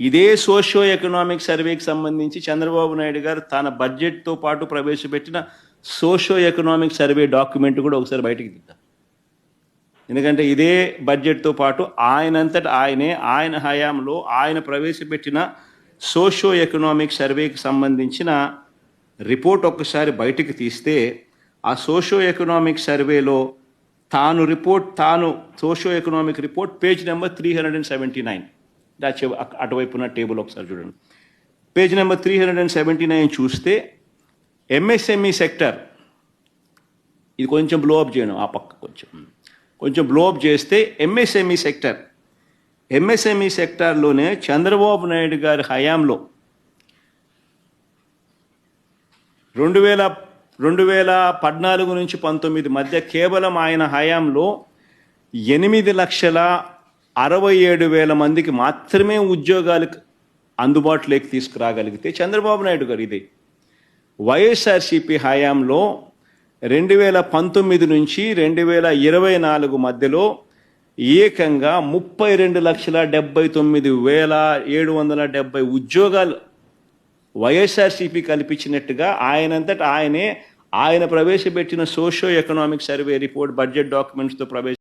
ఇదే socio economic సర్వేకి సంబంధించి చంద్రబాబు నాయుడు గారు తన బడ్జెట్తో పాటు ప్రవేశపెట్టిన సోషియో ఎకనామిక్ సర్వే డాక్యుమెంట్ కూడా ఒకసారి బయటకు తీద్దాం ఎందుకంటే ఇదే బడ్జెట్తో పాటు ఆయనంతట ఆయనే ఆయన హయాంలో ఆయన ప్రవేశపెట్టిన సోషియో ఎకనామిక్ సర్వేకి సంబంధించిన రిపోర్ట్ ఒక్కసారి బయటికి తీస్తే ఆ సోషియో ఎకనామిక్ సర్వేలో తాను రిపోర్ట్ తాను socio economic report page number three hundred and seventy nine. అటువైపున table ఒకసారి చూడండి. Page number three hundred and seventy nine చూస్తే ఎంఎస్ఎంఈ సెక్టర్ ఇది కొంచెం బ్లో అప్ చేయడం ఆ పక్క కొంచెం. కొంచెం బ్లోఅప్ చేస్తే ఎంఎస్ఎంఈ సెక్టర్ ఎంఎస్ఎంఈ సెక్టార్లోనే చంద్రబాబు నాయుడు గారి హయాంలో రెండు వేల రెండు వేల పద్నాలుగు నుంచి పంతొమ్మిది మధ్య కేవలం ఆయన హయాంలో ఎనిమిది లక్షల అరవై ఏడు వేల మందికి మాత్రమే ఉద్యోగాలు అందుబాటులోకి తీసుకురాగలిగితే చంద్రబాబు నాయుడు గారు ఇది. వైఎస్ఆర్సిపి హయాంలో రెండు వేల పంతొమ్మిది నుంచి రెండు వేల ఇరవై నాలుగు మధ్యలో ఏకంగా ముప్పై రెండు లక్షల డెబ్బై తొమ్మిది వేల ఏడు వందల డెబ్బై ఉద్యోగాలు వైఎస్ఆర్సీపీ కల్పించినట్టుగా ఆయనంతట ఆయనే ఆయన ప్రవేశపెట్టిన socio economic survey report budget డాక్యుమెంట్స్తో ప్రవేశ